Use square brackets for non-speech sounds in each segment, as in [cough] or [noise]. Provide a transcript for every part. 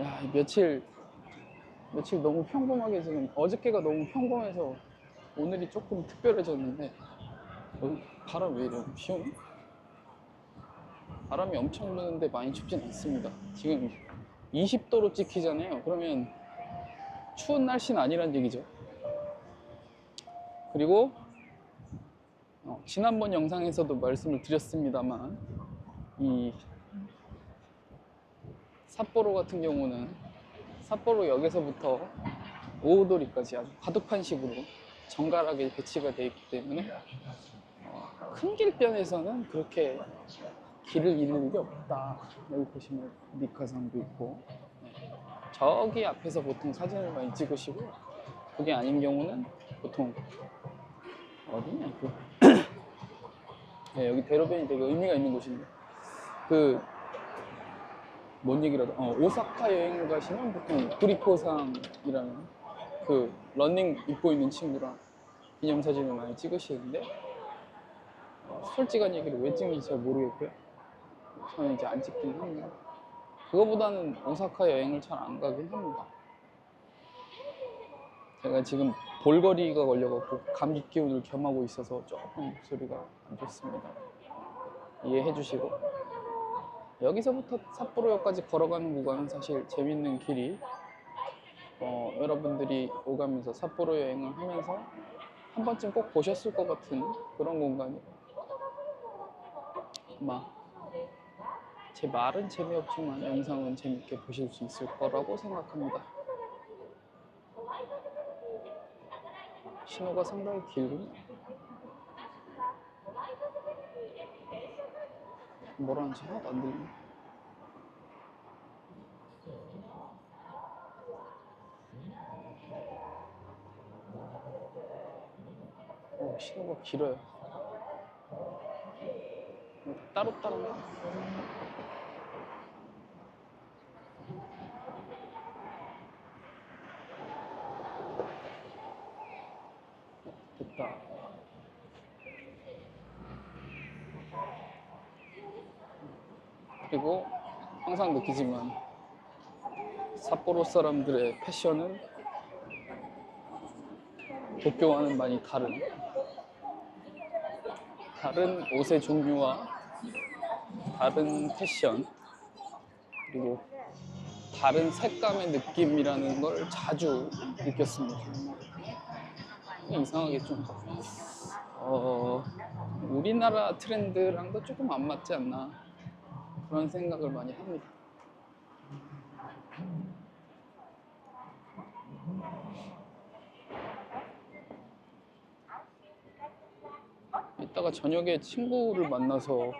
야, 이 며칠 며칠 너무 평범하게 지금 어저께가 너무 평범해서 오늘이 조금 특별해졌는데 어, 바람 왜 이래? 시원해? 바람이 엄청 부는데 많이 춥진 않습니다. 지금 20도로 찍히잖아요. 그러면 추운 날씨는 아니란 얘기죠. 그리고 어, 지난번 영상에서도 말씀을 드렸습니다만 이 삿포로 같은 경우는 삿포로 역에서부터 오오도리까지 아주 바둑판 식으로 정갈하게 배치가 되어 있기 때문에 어, 큰 길변에서는 그렇게 길을 잃는 일이 없다. 여기 보시면 미카상도 있고 네. 저기 앞에서 보통 사진을 많이 찍으시고 그게 아닌 경우는 보통 어디냐 그 [clears throat] 네, 여기 대로변이 되게 의미가 있는 곳인데 그 뭔 얘기라도. 어, 오사카 여행을 가시면 보통 구리코상이라는 그 런닝 입고 있는 친구랑 기념사진을 많이 찍으시는데 어, 솔직한 얘기를 왜 찍는지 잘 모르겠고요. 저는 이제 안 찍긴 합니다. 그거보다는 오사카 여행을 잘 안 가긴 합니다. 제가 지금 볼거리가 걸려갖고 감기 기운을 겸하고 있어서 조금 목소리가 안 좋습니다. 이해해 주시고 여기서부터 삿포로역까지 걸어가는 구간은 사실 재밌는 길이 어, 여러분들이 오가면서 삿포로 여행을 하면서 한 번쯤 꼭 보셨을 것 같은 그런 공간이 아마 제 말은 재미없지만 영상은 재밌게 보실 수 있을 거라고 생각합니다. 신호가 상당히 길군요. 뭐라는지 하나도 안 들리네. 어, 신호가 길어요. 따로따로인가? 됐다. 그리고 항상 느끼지만 삿포로 사람들의 패션은 도쿄와는 많이 다른 다른 옷의 종류와 다른 패션 그리고 다른 색감의 느낌이라는 걸 자주 느꼈습니다. 이상하게 좀 어, 우리나라 트렌드랑도 조금 안 맞지 않나 그런 생각을 많이 합니다. 이따가 저녁에 친구를 만나서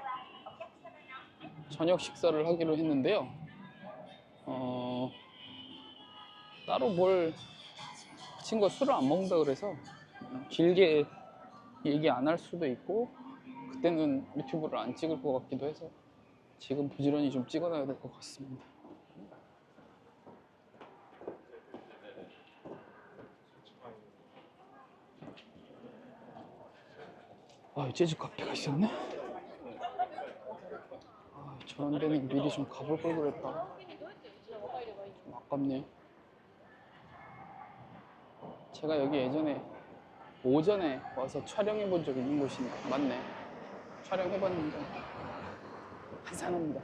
저녁 식사를 하기로 했는데요. 어, 따로 뭘 친구가 술을 안 먹는다 그래서 길게 얘기 안 할 수도 있고 그때는 유튜브를 안 찍을 것 같기도 해서 지금 부지런히 좀 찍어놔야 될 것 같습니다. 아, 재즈 카페가 있었네? 아, 저런 데는 미리 좀 가볼 걸 그랬다. 좀 아깝네요. 제가 여기 예전에 오전에 와서 촬영해 본 적 있는 곳이네. 맞네. 촬영해 봤는데 한산합니다.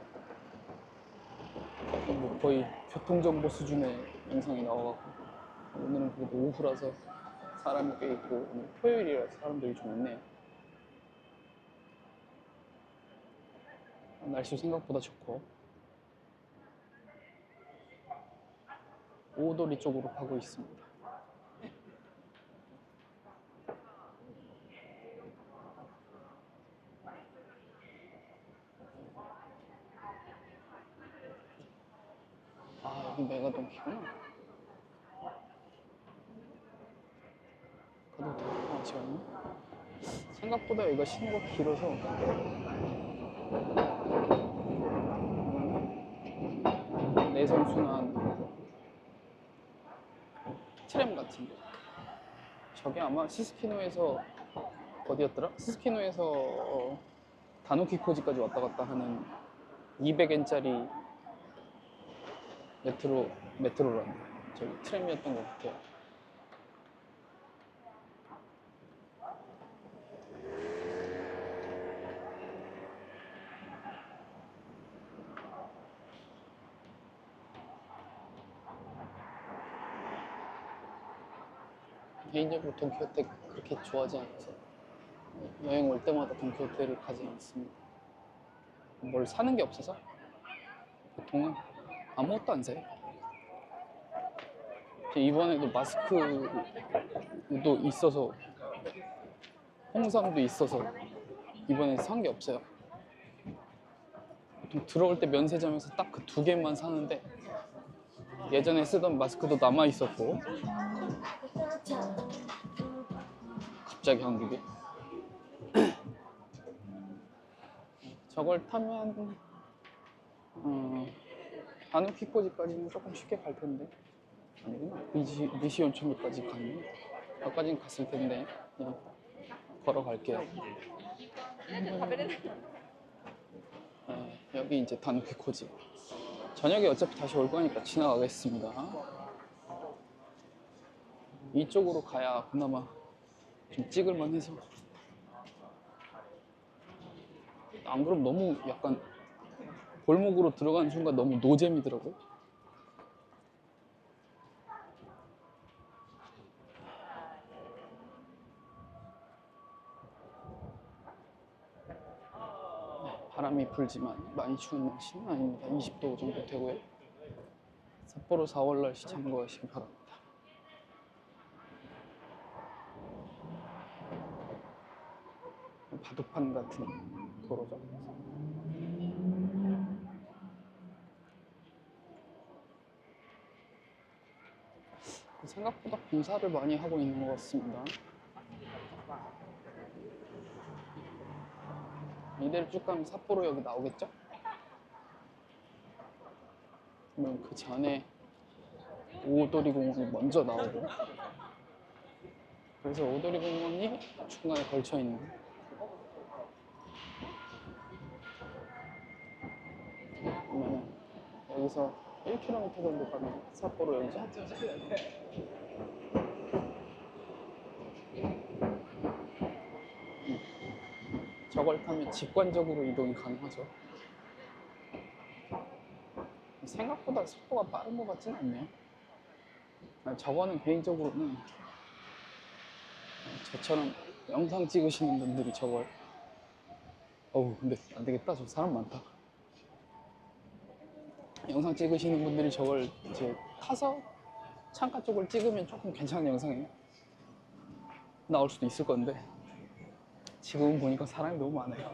뭐 거의 교통정보 수준의 영상이 나와갖고 오늘은 그래도 오후라서 사람이 꽤 있고 오늘 토요일이라서 사람들이 좀 있네요. 날씨 생각보다 좋고 오도리 쪽으로 가고 있습니다. 아 여기 메가동키구나. 가도 돼? 아 지금 생각보다 여기가 신호가 길어서 내성순환 트램 같은 거. 저게 아마 시스키노에서 어디였더라? 시스키노에서 어, 다노키코지까지 왔다 갔다 하는 200엔짜리 메트로 메트로란다. 저기 트램이었던 것 같아요. 개인적으로 돈키호테 그렇게 좋아하지 않아서 여행 올 때마다 돈키호테를 가지 않습니다. 뭘 사는 게 없어서 보통은 아무것도 안 사요. 이번에도 마스크도 있어서 홍삼도 있어서 이번에 산 게 없어요. 들어올 때 면세점에서 딱 그 두 개만 사는데 예전에 쓰던 마스크도 남아 있었고 갑자기 한국에 [clears throat] 저걸 타면 어, 아누키코지까지는 조금 쉽게 갈 텐데. 아니구나 미시, 미시 온천리까지 가는 여기까지는 갔을 텐데. 그냥 걸어갈게요. 어, 여기 이제 다누키코지. 저녁에 어차피 다시 올 거니까 지나가겠습니다. 이쪽으로 가야 그나마 좀 찍을만 해서. 안 그럼 너무 약간 골목으로 들어가는 순간 너무 노잼이더라고. 네, 바람이 불지만 많이 추운 날씨는 아닙니다. 20도 정도 되고요. 삿포로 4월 날씨 참고하시기 바랍니다. 바둑판 같은 도로죠. 생각보다 공사를 많이 하고 있는 것 같습니다. 이대로 쭉 가면 삿포로 여기 나오겠죠? 그러면 그 전에 오도리 공원이 먼저 나오고 그래서 오도리 공원이 중간에 걸쳐 있는 여기서 1km 정도 가면 삿포로 여기죠? 저걸 타면 직관적으로 이동이 가능하죠. 생각보다 속도가 빠른 것 같진 않네요. 아, 저거는 개인적으로는 저처럼 영상 찍으시는 분들이 저걸 어우 근데 안 되겠다 저 사람 많다. 영상 찍으시는 분들이 저걸 이제 타서 창가 쪽을 찍으면 조금 괜찮은 영상이 나올 수도 있을 건데 지금 보니까 사람이 너무 많아요.